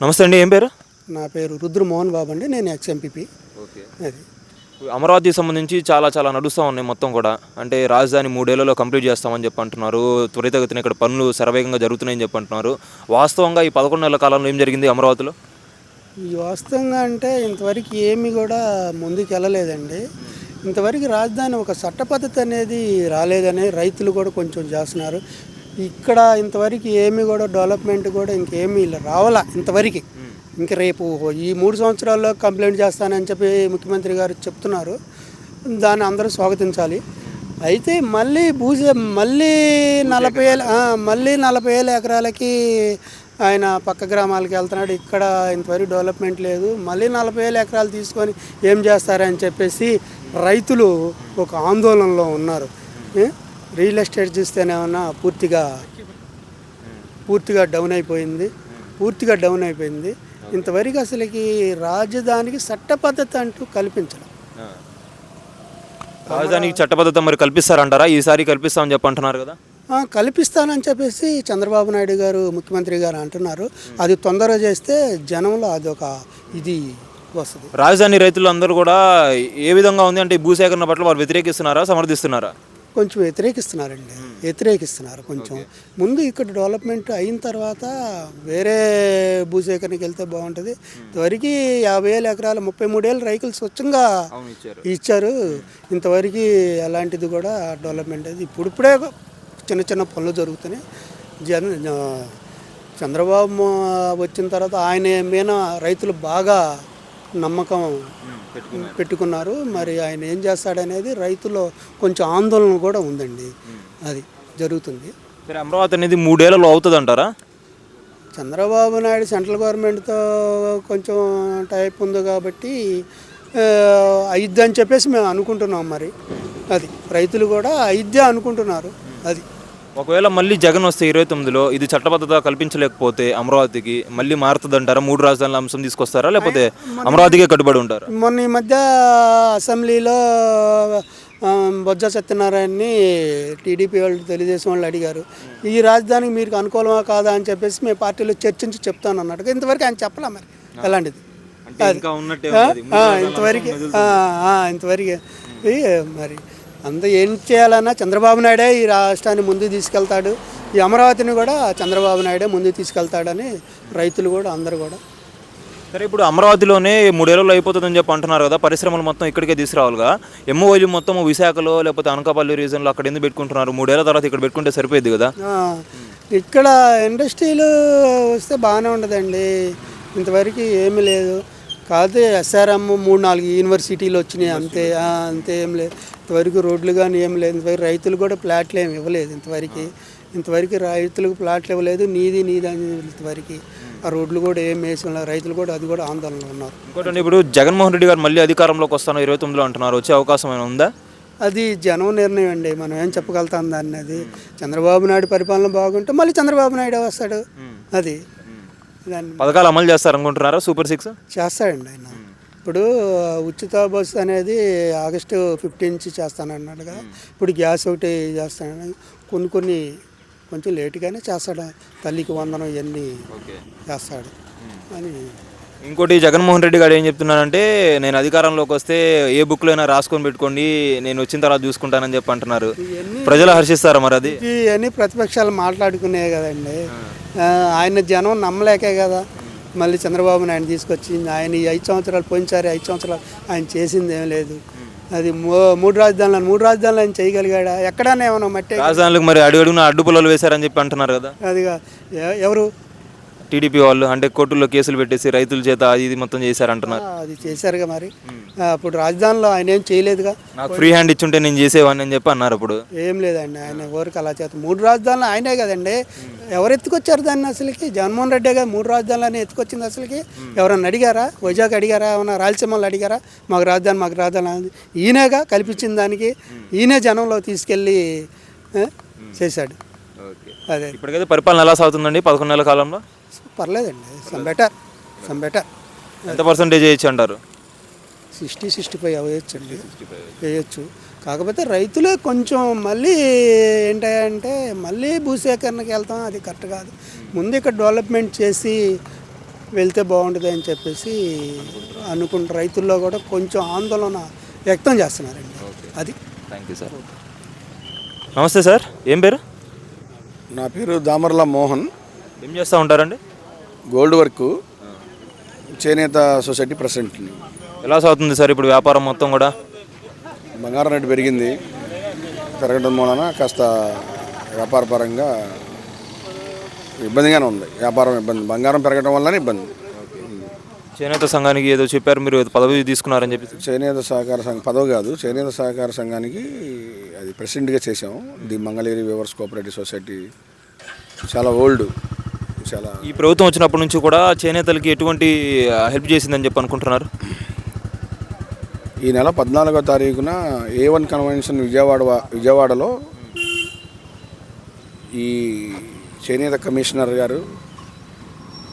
నమస్తే అండి ఏం పేరు? నా పేరు రుద్ర మోహన్ బాబు అండి నేను ఎక్స్ ఎంపీపీ ఓకే. అది అమరావతికి సంబంధించి చాలా చాలా నడుస్తూ ఉన్నాయి మొత్తం కూడా. అంటే రాజధాని మూడేళ్ళలో కంప్లీట్ చేస్తామని చెప్పి అంటున్నారు త్వరితగతిన ఇక్కడ పనులు శరవేగంగా జరుగుతున్నాయని చెప్పి అంటున్నారు వాస్తవంగా ఈ పదకొండు నెలల కాలంలో ఏం జరిగింది అమరావతిలో? ఈ వాస్తవంగా అంటే ఇంతవరకు ఏమి కూడా ముందుకు వెళ్ళలేదండి ఇంతవరకు రాజధాని ఒక చట్ట పద్ధతి అనేది రాలేదని రైతులు కూడా కొంచెం చేస్తున్నారు. ఇక్కడ ఇంతవరకు ఏమి కూడా డెవలప్మెంట్ కూడా ఇంకేమీ రావాలా ఇంతవరకు. ఇంక రేపు ఈ మూడు సంవత్సరాల్లో కంప్లైంట్ చేస్తానని చెప్పి ముఖ్యమంత్రి గారు చెప్తున్నారు. దాన్ని అందరూ స్వాగతించాలి. అయితే మళ్ళీ భూసే మళ్ళీ నలభై వేల మళ్ళీ నలభై వేల ఎకరాలకి ఆయన పక్క గ్రామాలకు వెళ్తున్నాడు. ఇక్కడ ఇంతవరకు డెవలప్మెంట్ లేదు. మళ్ళీ నలభై వేల ఎకరాలు తీసుకొని ఏం చేస్తారని చెప్పేసి రైతులు ఒక ఆందోళనలో ఉన్నారు. రియల్ ఎస్టేట్ చూస్తేనేమన్నా పూర్తిగా పూర్తిగా డౌన్ అయిపోయింది. పూర్తిగా డౌన్ అయిపోయింది. ఇంతవరకు అసలుకి రాజధానికి చట్ట పద్ధతి అంటూ కల్పించడం. రాజధానికి చట్టబద్ధత మరి కల్పిస్తారంటారా? ఈసారి కల్పిస్తామని చెప్పి అంటున్నారు కదా? కల్పిస్తానని చెప్పేసి చంద్రబాబు నాయుడు గారు ముఖ్యమంత్రి గారు అంటున్నారు. అది తొందరగా చేస్తే జనంలో అదొక ఇది వస్తుంది. రాజధాని రైతులు అందరూ కూడా ఏ విధంగా ఉంది అంటే భూసేకరణ పట్ల వారు వ్యతిరేకిస్తున్నారా సమర్థిస్తున్నారా? కొంచెం వ్యతిరేకిస్తున్నారండి. వ్యతిరేకిస్తున్నారు కొంచెం. ముందు ఇక్కడ డెవలప్మెంట్ అయిన తర్వాత వేరే భూసేకరణకి వెళ్తే బాగుంటుంది. ఇంతవరకు యాభై వేల ఎకరాలు ముప్పై మూడేళ్ళు రైతులు స్వచ్ఛంగా ఇచ్చారు. ఇంతవరకు అలాంటిది కూడా డెవలప్మెంట్ అది. ఇప్పుడిప్పుడే చిన్న చిన్న పనులు జరుగుతున్నాయి. జన చంద్రబాబు వచ్చిన తర్వాత ఆయన మీద రైతులు బాగా నమ్మకం పెట్టుకున్నారు. మరి ఆయన ఏం చేస్తాడనేది రైతులో కొంచెం ఆందోళన కూడా ఉందండి. అది జరుగుతుంది. సరే అమరావతి అనేది మూడేళ్ళలో అవుతుంది అంటారా చంద్రబాబు నాయుడు సెంట్రల్ గవర్నమెంట్తో కొంచెం టైప్ ఉంది కాబట్టి అయిద్ది అని చెప్పేసి మేము అనుకుంటున్నాం మరి. అది రైతులు కూడా అయిద్దే అనుకుంటున్నారు. అది ఒకవేళ మళ్ళీ జగన్ వస్తే ఇరవై తొమ్మిదిలో ఇది చట్టబద్ధత కల్పించలేకపోతే అమరావతికి మళ్ళీ మారుతుంది అంటారా మూడు రాజధానుల అంశం తీసుకొస్తారా? లేకపోతే అమరావతికే కట్టుబడి ఉంటారా? మొన్న ఈ మధ్య అసెంబ్లీలో బొజ్జ సత్యనారాయణని టీడీపీ వాళ్ళు తెలుగుదేశం వాళ్ళు అడిగారు. ఈ రాజధానికి మీకు అనుకూలమా కాదా అని చెప్పేసి మేము పార్టీలో చర్చించి చెప్తాను అన్నట్టుగా ఇంతవరకు ఆయన చెప్పలే మరి. ఎలాంటిది? ఇంతవరకు ఇంతవరకు. మరి అంత ఏం చేయాలన్నా చంద్రబాబు నాయుడే ఈ రాష్ట్రాన్ని ముందుకు తీసుకెళ్తాడు. ఈ అమరావతిని కూడా చంద్రబాబు నాయుడే ముందుకు తీసుకెళ్తాడని రైతులు కూడా అందరూ కూడా. సరే ఇప్పుడు అమరావతిలోనే మూడేళ్ళు అయిపోతుందని చెప్పి అంటున్నారు కదా పరిశ్రమలు మొత్తం ఇక్కడికే తీసుకురావాలిగా. ఎంఓజీ మొత్తం విశాఖలో లేకపోతే అనకాపల్లి రీజన్లో అక్కడ ఎందుకు పెట్టుకుంటున్నారు? మూడేళ్ళ తర్వాత ఇక్కడ పెట్టుకుంటే సరిపోయింది కదా? ఇక్కడ ఇండస్ట్రీలు వస్తే బాగానే ఉండదండి ఇంతవరకు ఏమీ లేదు. కాదు ఎస్ఆర్ఎం మూడు నాలుగు యూనివర్సిటీలు వచ్చినాయి అంతే. అంతే ఏం లేదు. ఇంతవరకు రోడ్లు కానీ ఏం లేదు. ఇంతవరకు రైతులు కూడా ప్లాట్లు ఏమి ఇవ్వలేదు ఇంతవరకు. ఇంతవరకు రైతులకు ప్లాట్లు ఇవ్వలేదు నీది నీది అని ఇంతవరకు. ఆ రోడ్లు కూడా ఏం వేసి ఉన్నారు. రైతులు కూడా అది కూడా ఆందోళనలో ఉన్నారు. ఇంకోటి ఇప్పుడు జగన్మోహన్ రెడ్డి గారు మళ్ళీ అధికారంలోకి వస్తాను ఇరవై తొమ్మిదిలో అంటున్నారు. వచ్చే అవకాశం ఏమైనా ఉందా? అది జనం నిర్ణయం అండి. మనం ఏం చెప్పగలుగుతాం దాన్ని అది. చంద్రబాబు నాయుడు పరిపాలన బాగుంటే మళ్ళీ చంద్రబాబు నాయుడు వస్తాడు. అది. దాన్ని పథకాలు అమలు చేస్తారనుకుంటున్నారా సూపర్ సిక్స్ చేస్తాడండి ఆయన. ఇప్పుడు ఉచిత బస్సు అనేది ఆగస్టు ఫిఫ్టీన్ నుంచి చేస్తానన్నాడు కదా. ఇప్పుడు గ్యాస్ ఒకటి చేస్తానని కొన్ని కొన్ని కొంచెం లేటుగానే చేస్తాడు. తల్లికి వందనం ఇవన్నీ చేస్తాడు. అని ఇంకోటి జగన్మోహన్ రెడ్డి గారు ఏం చెప్తున్నారంటే నేను అధికారంలోకి వస్తే ఏ బుక్లో అయినా రాసుకొని పెట్టుకోండి నేను వచ్చిన తర్వాత చూసుకుంటానని చెప్పి అంటున్నారు. ప్రజలు హర్షిస్తారా మరి అది? ఇవన్నీ ప్రతిపక్షాలు మాట్లాడుకునే కదండి. ఆయన జనం నమ్మలేకే కదా. మళ్ళీ చంద్రబాబు నాయుడు తీసుకొచ్చి ఆయన ఈ ఐదు సంవత్సరాలు పోయినసారి ఐదు సంవత్సరాలు ఆయన చేసింది ఏం లేదు. అది మూడు రాజధానులు మూడు రాజధానులు ఆయన చేయగలిగాడా? ఎక్కడైనా ఏమన్నా మట్టే రాజధానులకు మరి అడుగు అడుగున అడ్డు పొలాలు వేశారని చెప్పి అంటున్నారు కదా. అదిగా ఎ- ఎవరు? టీడీపీ వాళ్ళు అంటే కోర్టుల్లో కేసులు పెట్టేసి రైతుల చేత అది ఇది మొత్తం చేశారంటున్నారు. అది చేశారుగా మరి. అప్పుడు రాజధానిలో ఆయన ఏం చేయలేదుగా. నాకు ఫ్రీ హ్యాండ్ ఇచ్చుంటే నేను చేసేవాడిని అని చెప్పి అన్నారు అప్పుడు. ఏం లేదండి ఆయన ఊరికి అలా చేత మూడు రాజధానులు ఆయనే కదండి. ఎవరు ఎత్తుకొచ్చారు దాన్ని అసలుకి? జగన్మోహన్ రెడ్డి గారు మూడు రాజధానులని ఎత్తుకొచ్చింది అసలుకి? ఎవరన్నా అడిగారా? వైజాగ్ అడిగారా? ఏమన్నా రాయలసీమలో అడిగారా? మాకు రాజధాని మాకు రాజధాని. ఈయనేగా కల్పించిన దానికి ఈయనే జనంలో తీసుకెళ్ళి చేశాడు. అదే. ఇప్పటికైతే పరిపాలన ఎలా సాగుతుందండి పదకొండు నెలల కాలంలో? పర్లేదండి. సమ్ బెటర్ సమ్ బెటర్ ఎంత పర్సెంటేజ్ వేయచ్చు అంటారు? సిక్స్టీ సిక్స్టీ ఫైవ్ వేయచ్చండి వేయచ్చు. కాకపోతే రైతులే కొంచెం మళ్ళీ ఏంటంటే మళ్ళీ భూసేకరణకి వెళ్తాం అది కరెక్ట్ కాదు. ముందు ఇక్కడ డెవలప్మెంట్ చేసి వెళ్తే బాగుంటుంది అని చెప్పేసి అనుకుంటే రైతుల్లో కూడా కొంచెం ఆందోళన వ్యక్తం చేస్తున్నారండి. అది. థ్యాంక్ యూ సార్ నమస్తే సార్ ఏం పేరు? నా పేరు దామర్ల మోహన్. ఏం చేస్తూ ఉంటారండి? గోల్డ్ వర్క్ చేనేత సొసైటీ ప్రెసిడెంట్ని ఎలా సాగుతుంది సార్ ఇప్పుడు వ్యాపారం మొత్తం కూడా? బంగారం రేటు పెరిగింది. పెరగడం మూలన కాస్త వ్యాపార పరంగా ఇబ్బందిగానే ఉంది. వ్యాపారం ఇబ్బంది. బంగారం పెరగడం వల్లనే ఇబ్బంది. చేనేత సంఘానికి ఏదో చెప్పారు మీరు పదవి తీసుకున్నారని చెప్పి. చేనేత సహకార సంఘం పదవి కాదు చేనేత సహకార సంఘానికి అది ప్రెసిడెంట్గా చేసాం the Mangalagiri weavers cooperative society చాలా ఓల్డ్. చాలా ఈ ప్రభుత్వం వచ్చినప్పటి నుంచి కూడా చేనేతలకి ఎటువంటి హెల్ప్ చేసిందని చెప్పి అనుకుంటున్నారు? ఈ నెల పద్నాలుగో తారీఖున ఏ వన్ కన్వెన్షన్ విజయవాడ విజయవాడలో ఈ చేనేత కమిషనర్ గారు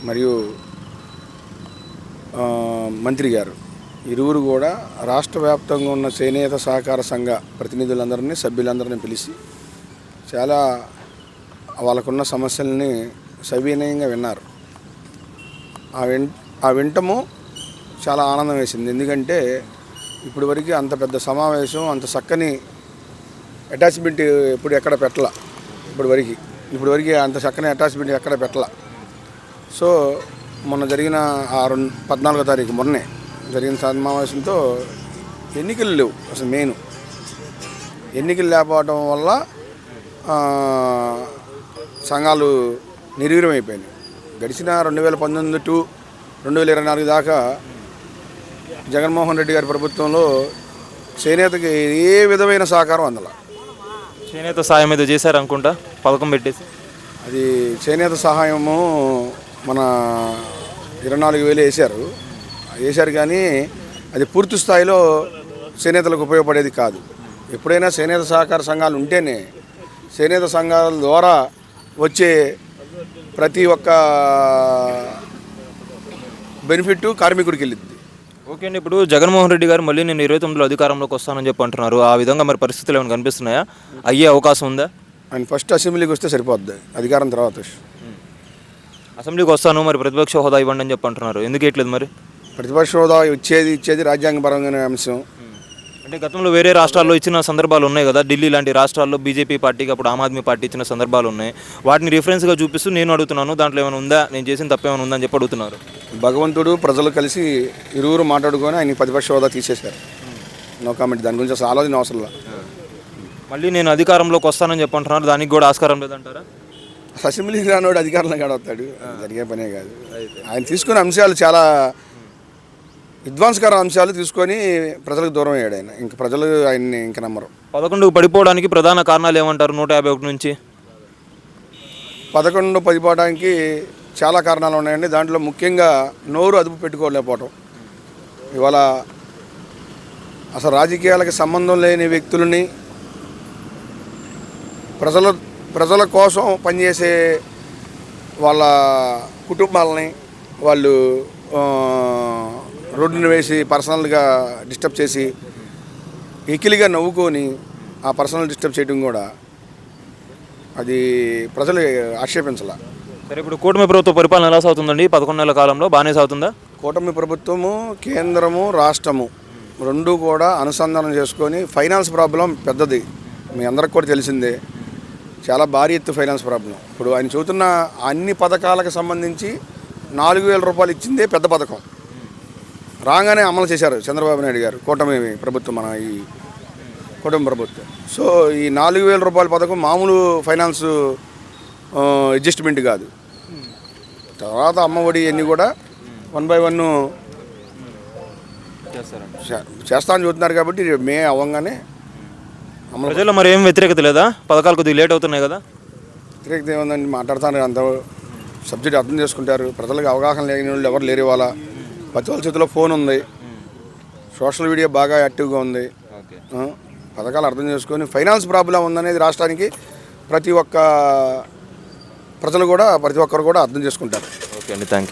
మరియు మంత్రి గారు ఇరువురు కూడా రాష్ట్ర వ్యాప్తంగా ఉన్న చేనేత సహకార సంఘ ప్రతినిధులందరినీ సభ్యులందరినీ పిలిచి చాలా వాళ్ళకున్న సమస్యల్ని సవినయంగా విన్నారు. ఆ విన్ ఆ వింటము చాలా ఆనందం వేసింది. ఎందుకంటే ఇప్పుడు వరకు అంత పెద్ద సమావేశం అంత చక్కని అటాచ్మెంట్ ఇప్పుడు ఎక్కడ పెట్టాల. ఇప్పుడు వరకు ఇప్పుడు వరకు అంత చక్కని అటాచ్మెంట్ ఎక్కడ పెట్టాల. సో మొన్న జరిగిన ఆ రెండు పద్నాలుగో తారీఖు మొన్నే జరిగిన సమావేశంతో ఎన్నికలు లేవు. అసలు మెయిన్ ఎన్నికలు లేకపోవడం వల్ల సంఘాలు నిర్వీర్యం అయిపోయినాయి గడిచిన రెండు వేల పంతొమ్మిది టు రెండు వేల ఇరవై నాలుగు దాకా జగన్మోహన్ రెడ్డి గారి ప్రభుత్వంలో చేనేతకి ఏ విధమైన సహకారం అందల. చేనేత సాయం ఏదో చేశారు అనుకుంటా? పథకం పెట్టేసి. అది చేనేత సహాయము మన ఇరవై నాలుగు వేలు వేశారు. వేశారు కానీ అది పూర్తి స్థాయిలో చేనేతలకు ఉపయోగపడేది కాదు. ఎప్పుడైనా చేనేత సహకార సంఘాలు ఉంటేనే చేనేత సంఘాల ద్వారా వచ్చే ప్రతి ఒక్క బెనిఫిట్ కార్మికుడికి వెళ్ళింది ఓకే అండి ఇప్పుడు జగన్మోహన్ రెడ్డి గారు మళ్ళీ నేను ఇరవై తొమ్మిదిలో అధికారంలోకి వస్తానని చెప్పి అంటున్నారు. ఆ విధంగా మరి పరిస్థితులు ఏమైనా కనిపిస్తున్నాయా? అయ్యే అవకాశం ఉందా? ఆయన ఫస్ట్ అసెంబ్లీకి వస్తే సరిపోద్ది అధికారం తర్వాత అసెంబ్లీకి వస్తాను మరి ప్రతిపక్ష హోదా ఇవ్వండి అని చెప్పి అంటున్నారు. ఎందుకు ఇట్లేదు మరి? ప్రతిపక్ష హోదా ఇచ్చేది ఇచ్చేది రాజ్యాంగపరమైన అంశం. అంటే గతంలో వేరే రాష్ట్రాల్లో ఇచ్చిన సందర్భాలు ఉన్నాయి కదా. ఢిల్లీ లాంటి రాష్ట్రాల్లో బీజేపీ పార్టీకి అప్పుడు ఆమ్ ఆద్మీ పార్టీ ఇచ్చిన సందర్భాలు ఉన్నాయి. వాటిని రిఫరెన్స్గా చూపిస్తూ నేను అడుగుతున్నాను. దాంట్లో ఏమైనా ఉందా? నేను చేసిన తప్పేమైనా ఉందని చెప్పి అడుగుతున్నారు. భగవంతుడు ప్రజలు కలిసి ఇరువురు మాట్లాడుకొని ఆయన ప్రతిపక్ష హోదా తీసేశారు. నో కామెంట్ దాని గురించి అసలు ఆలోచన అవసరం మళ్ళీ నేను అధికారంలోకి వస్తానని చెప్పి అంటున్నారు. దానికి కూడా ఆస్కారం లేదంటారా? అసలు అసెంబ్లీకి రానోడు అధికారంలో కాడవుతాడు జరిగే పనే కాదు. ఆయన తీసుకున్న అంశాలు చాలా విధ్వంసకర అంశాలు తీసుకొని ప్రజలకు దూరం అయ్యాడు ఆయన. ఇంక ప్రజలు ఆయన్ని ఇంక నమ్మరు. పదకొండుకు పడిపోవడానికి ప్రధాన కారణాలు ఏమంటారు నూట యాభై ఒకటి నుంచి? పదకొండు పడిపోవడానికి చాలా కారణాలు ఉన్నాయండి. దాంట్లో ముఖ్యంగా నోరు అదుపు పెట్టుకోలేకపోవటం. ఇవాళ అసలు రాజకీయాలకు సంబంధం లేని వ్యక్తులని ప్రజల ప్రజల కోసం పనిచేసే వాళ్ళ కుటుంబాలని వాళ్ళు రోడ్డున వేసి పర్సనల్గా డిస్టర్బ్ చేసి ఎకిలిగా నవ్వుకొని ఆ పర్సనల్ డిస్టర్బ్ చేయడం కూడా అది ప్రజలు ఆక్షేపించాల. సరే ఇప్పుడు కూటమి ప్రభుత్వ పరిపాలన ఎలా సాగుతుందండి? పదకొండు నెలల కాలంలో బాగానే సాగుతుందా? కూటమి ప్రభుత్వము కేంద్రము రాష్ట్రము రెండు కూడా అనుసంధానం చేసుకొని ఫైనాన్స్ ప్రాబ్లం పెద్దది. మీ అందరికి కూడా తెలిసిందే. చాలా భారీ ఎత్తు ఫైనాన్స్ ప్రాబ్లం. ఇప్పుడు ఆయన చూస్తున్న అన్ని పథకాలకు సంబంధించి నాలుగు వేల రూపాయలు ఇచ్చిందే పెద్ద పథకం. రాగానే అమలు చేశారు చంద్రబాబు నాయుడు గారు. కూటమి ప్రభుత్వం మన ఈ కుటుంబ ప్రభుత్వం. సో ఈ నాలుగు వేల రూపాయల పథకం మామూలు ఫైనాన్స్ అడ్జస్ట్మెంట్ కాదు. తర్వాత అమ్మఒడి అన్నీ కూడా వన్ బై వన్ చేస్తా అని చూస్తున్నారు కాబట్టి మే అవ్వగానే అమలు ప్రజల్లో మరి ఏం వ్యతిరేకత లేదా? పథకాలు కొద్దిగా లేట్ అవుతున్నాయి కదా? వ్యతిరేకత ఏముందని మాట్లాడుతారు అంత సబ్జెక్ట్ అర్థం చేసుకుంటారు. ప్రజలకు అవగాహన లేని వాళ్ళు ఎవరు లేరు వాళ్ళ ప్రతి వాళ్ళ చేతిలో ఫోన్ ఉంది. సోషల్ మీడియా బాగా యాక్టివ్గా ఉంది. పథకాలు అర్థం చేసుకొని ఫైనాన్స్ ప్రాబ్లం ఉందనేది రాష్ట్రానికి ప్రతి ఒక్క ప్రజలు కూడా ప్రతి ఒక్కరు కూడా అర్థం చేసుకుంటారు. ఓకే అండి థ్యాంక్ యూ